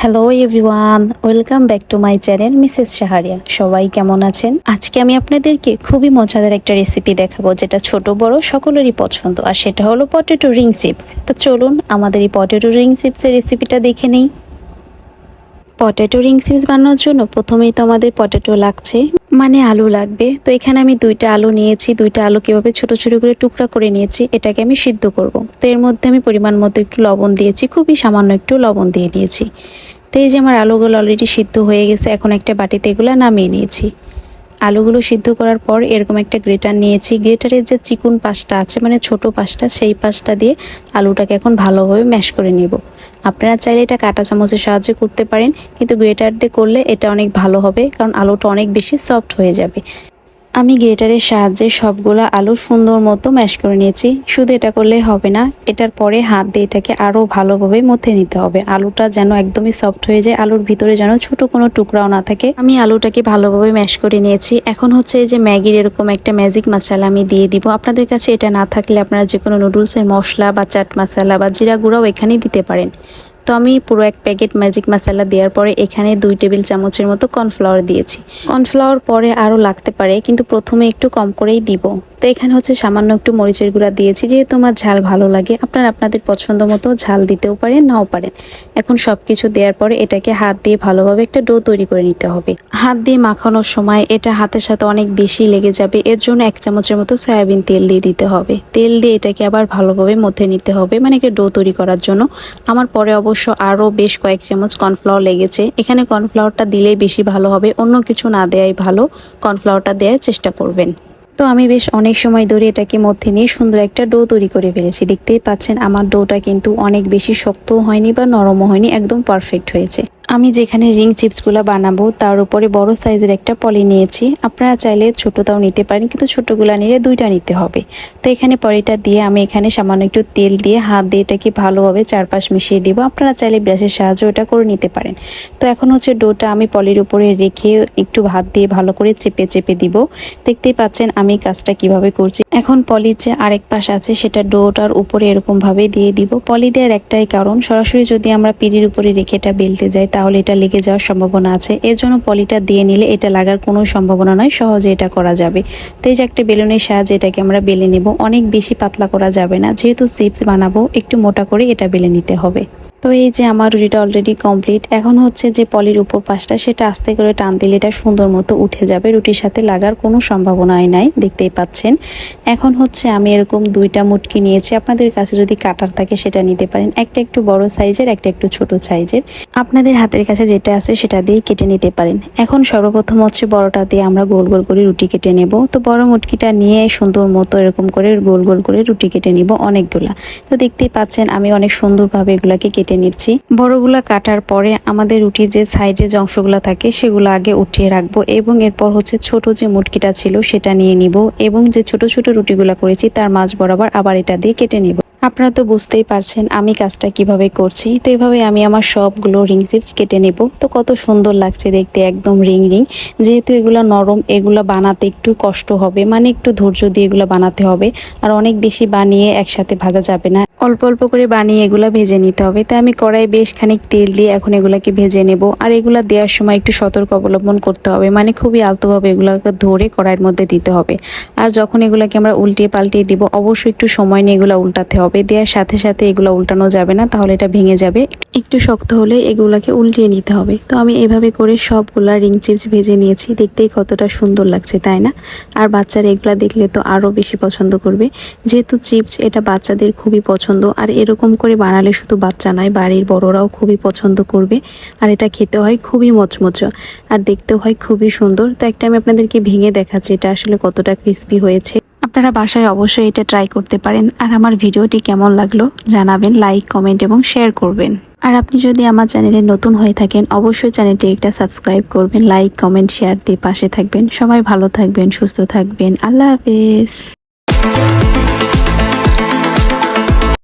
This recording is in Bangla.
Hello everyone welcome back to my channel Mrs Saharia সবাই কেমন আছেন? আজকে আমি আপনাদেরকে খুবই মজাদার একটা রেসিপি দেখাবো, যেটা ছোট, বড়, সকলেরই পছন্দ। আর সেটা হলো পটেটো রিং চিপস তো চলুন আমাদের এই পটেটো রিং চিপসের রেসিপিটা দেখে নেই। পটেটো রিং চিপস বানানোর জন্য প্রথমেই তো আমাদের পটেটো লাগছে। মানে আলু লাগবে। তো এখানে আমি দুইটা আলু নিয়েছি। দুইটা আলু কীভাবে ছোট ছোট করে টুকরা করে নিয়েছি, এটাকে আমি সিদ্ধ করব। তো এর মধ্যে আমি পরিমাণ মতো একটু লবণ দিয়েছি। খুবই সামান্য একটু লবণ দিয়ে নিয়েছি। তো এই যে আমার আলুগুলো অলরেডি সিদ্ধ হয়ে গেছে, এখন একটা বাটিতে এগুলো নামিয়ে নিয়েছি। আলুগুলো সিদ্ধ করার পর এরকম একটা গ্রেটার নিয়েছি। গ্রেটারের যে চিকুন পাশটা আছে মানে ছোট পাশটা, সেই পাশটা দিয়ে আলুটাকে এখন ভালোভাবে ম্যাশ করে নেব। আপনারা চাইলে এটা কাঁটা চামচের সাহায্যে করতে পারেন, কিন্তু গ্রেটার দিয়ে করলে এটা অনেক ভালো হবে, কারণ আলুটা অনেক বেশি সফট হয়ে যাবে। আমি গ্রেটারের সাহায্যে সবগুলো আলু সুন্দর মতো ম্যাশ করে নিয়েছি। শুধু এটা করলে হবে না, এটার পরে হাত দিয়ে এটাকে আরও ভালোভাবে মথে নিতে হবে। আলুটা যেন একদমই সফট হয়ে যায়, আলুর ভিতরে যেন ছোট কোনো টুকরাও না থাকে। আমি আলুটাকে ভালোভাবে ম্যাশ করে নিয়েছি। এখন হচ্ছে যে ম্যাগির এরকম একটা ম্যাজিক মশালা আমি দিয়ে দিব। আপনাদের কাছে এটা না থাকলে আপনারা যে কোনো নুডলসের মশলা বা চাট মশলা বা জিরা গুঁড়াও এখানেই দিতে পারেন। তো আমি পুরো এক প্যাকেট ম্যাজিক মশলা দেওয়ার পরে এখানে দুই টেবিল চামচের মতো কর্নফ্লাওয়ার দিয়েছি। কর্নফ্লাওয়ার পরে আরও লাগতে পারে, কিন্তু প্রথমে একটু কম করেই দিব। তো এখানে হচ্ছে সামান্য একটু মরিচের গুঁড়া দিয়েছি, যেহেতু আমার ঝাল ভালো লাগে। আপনারা আপনাদের পছন্দ মতো ঝাল দিতেও পারেন, নাও পারেন। এখন সব কিছু দেওয়ার পরে এটাকে হাত দিয়ে ভালোভাবে একটা ডো তৈরি করে নিতে হবে। হাত দিয়ে মাখানোর সময় এটা হাতের সাথে অনেক বেশি লেগে যাবে, এর জন্য এক চামচের মতো সয়াবিন তেল দিয়ে দিতে হবে। তেল দিয়ে এটাকে আবার ভালোভাবে মধ্যে নিতে হবে মানে একটা ডো তৈরি করার জন্য। আমার পরে অবশ্য আরও বেশ কয়েক চামচ কর্নফ্লাওয়ার লেগেছে। এখানে কর্নফ্লাওয়ারটা দিলেই বেশি ভালো হবে, অন্য কিছু না দেওয়াই ভালো। কর্নফ্লাওয়ারটা দেওয়ার চেষ্টা করবেন। তো আমি বেশ অনেক সময় ধরে এটাকে মধ্যে নিয়ে সুন্দর একটা ডো তৈরি করে ফেলেছি। দেখতেই পাচ্ছেন আমার ডোটা কিন্তু অনেক বেশি শক্ত হয়নি বা নরমও হয়নি, একদম পারফেক্ট হয়েছে। আমি যেখানে রিং চিপসগুলো বানাবো, তার উপরে বড় সাইজের একটা পলি নিয়েছি। আপনারা চাইলে ছোটোটাও নিতে পারেন, কিন্তু ছোটোগুলো নিলে দুইটা নিতে হবে। তো এখানে পলিটা দিয়ে আমি এখানে সামান্য একটু তেল দিয়ে হাত দিয়ে এটাকে ভালোভাবে চারপাশ মিশিয়ে দিব। আপনারা চাইলে ব্রাশের সাহায্যে ওটা করে নিতে পারেন। তো এখন হচ্ছে ডোটা আমি পলির উপরে রেখে একটু হাত দিয়ে ভালো করে চেপে চেপে দিব। দেখতেই পাচ্ছেন আমি কাজটা কীভাবে করছি। এখন পলির যে আরেক পাশ আছে, সেটা ডোটার উপরে এরকমভাবে দিয়ে দিব। পলি দেওয়ার একটাই কারণ, সরাসরি যদি আমরা পিড়ির উপরে রেখে এটা বেলতে যাই তাহলে এটা লেগে যাওয়ার সম্ভাবনা আছে। এর জন্য পলিটা দিয়ে নিলে এটা লাগার কোনো সম্ভাবনা নয়, সহজে এটা করা যাবে। তো এই যে একটা বেলুনের সাহায্যে এটাকে আমরা বেলে নেব। অনেক বেশি পাতলা করা যাবে না। যেহেতু চিপস বানাবো, একটু মোটা করে এটা বেলে নিতে হবে। তো এই যে আমার রুটিটা অলরেডি কমপ্লিট এখন হচ্ছে যে পলির উপর পাশটা, সেটা আস্তে করে টান দিলে এটা সুন্দর মতো উঠে যাবে। রুটির সাথে লাগার কোনো সম্ভাবনাই নাই, দেখতেই পাচ্ছেন। এখন হচ্ছে আমি এরকম দুইটা মুটকি নিয়েছি। আপনাদের কাছে যদি কাটার থাকে সেটা নিতে পারেন। একটা একটু বড় সাইজের একটা একটু ছোট সাইজের আপনাদের হাতের কাছে যেটা আছে সেটা দিয়ে কেটে নিতে পারেন। এখন সর্বপ্রথম হচ্ছে বড়টা দিয়ে আমরা গোল গোল করে রুটি কেটে নেব। তো বড় মুটকিটা নিয়ে সুন্দর মতো এরকম করে গোল গোল করে রুটি কেটে নিব অনেকগুলা। তো দেখতেই পাচ্ছেন, আমি অনেক সুন্দরভাবে এগুলাকে কেটে নিচ্ছি। বড়গুলা কাটার পরে আমাদের রুটির যে সাইডে যে অংশগুলো থাকে, সেগুলো আগে উঠিয়ে রাখব এবং এরপর হচ্ছে ছোট যে মুটকিটা ছিল সেটা নিয়ে নিব এবং যে ছোট ছোট রুটিগুলো করেছি, তার মাছ বরাবর আবার এটা দিয়ে কেটে নিব। আপনারা তো বুঝতেই পারছেন আমি কাজটা কীভাবে করছি। তো এভাবে আমি আমার সবগুলো রিং চিপস কেটে নেব। তো কত সুন্দর লাগছে দেখতে, একদম রিং রিং। যেহেতু এগুলো নরম, এগুলো বানাতে একটু কষ্ট হবে মানে একটু ধৈর্য দিয়ে এগুলো বানাতে হবে। আর অনেক বেশি বানিয়ে একসাথে ভাজা যাবে না। অল্প অল্প করে বানিয়ে এগুলো ভেজে নিতে হবে। তাই আমি কড়াই বেশ খানিক তেল দিয়ে এখন এগুলাকে ভেজে নেব। আর এগুলা দেওয়ার সময় একটু সতর্ক অবলম্বন করতে হবে মানে খুবই আলতোভাবে এগুলোকে ধরে কড়াইয়ের মধ্যে দিতে হবে। আর যখন এগুলাকে আমরা উল্টিয়ে পাল্টিয়ে দিব, অবশ্যই একটু সময় নিয়ে এগুলো উল্টাতে হবে দেওয়ার সাথে সাথে এগুলো উল্টানো যাবে না, তাহলে এটা ভেঙে যাবে। একটু শক্ত হলে এগুলাকে উল্টিয়ে নিতে হবে। তো আমি এভাবে করে সবগুলা রিং চিপস ভেজে নিয়েছি, দেখতেই কতটা সুন্দর লাগছে, তাই না? আর বাচ্চারা এগুলা দেখলে তো আরও বেশি পছন্দ করবে। যেহেতু চিপস এটা বাচ্চাদের খুবই পছন্দ, আর এরকম করে বানালে শুধু বাচ্চা নয়, বাড়ির বড়রাও খুবই পছন্দ করবে। আর এটা খেতে হয় খুবই মচমচ, আর দেখতেও হয় খুবই সুন্দর। তো একটা আমি আপনাদেরকে ভেঙে দেখাচ্ছি, এটা আসলে কতটা ক্রিস্পি হয়েছে। আপনারা বাসায় অবশ্যই এটা ট্রাই করতে পারেন। আর আমার ভিডিওটি কেমন লাগল জানাবেন লাইক কমেন্ট এবং শেয়ার করবেন। আর আপনি যদি আমার চ্যানেলে নতুন হয়ে থাকেন, অবশ্যই চ্যানেলটি একটা সাবস্ক্রাইব করবেন লাইক কমেন্ট শেয়ার দিয়ে পাশে থাকবেন। সবাই ভালো থাকবেন, সুস্থ থাকবেন। আল্লাহ হাফেজ।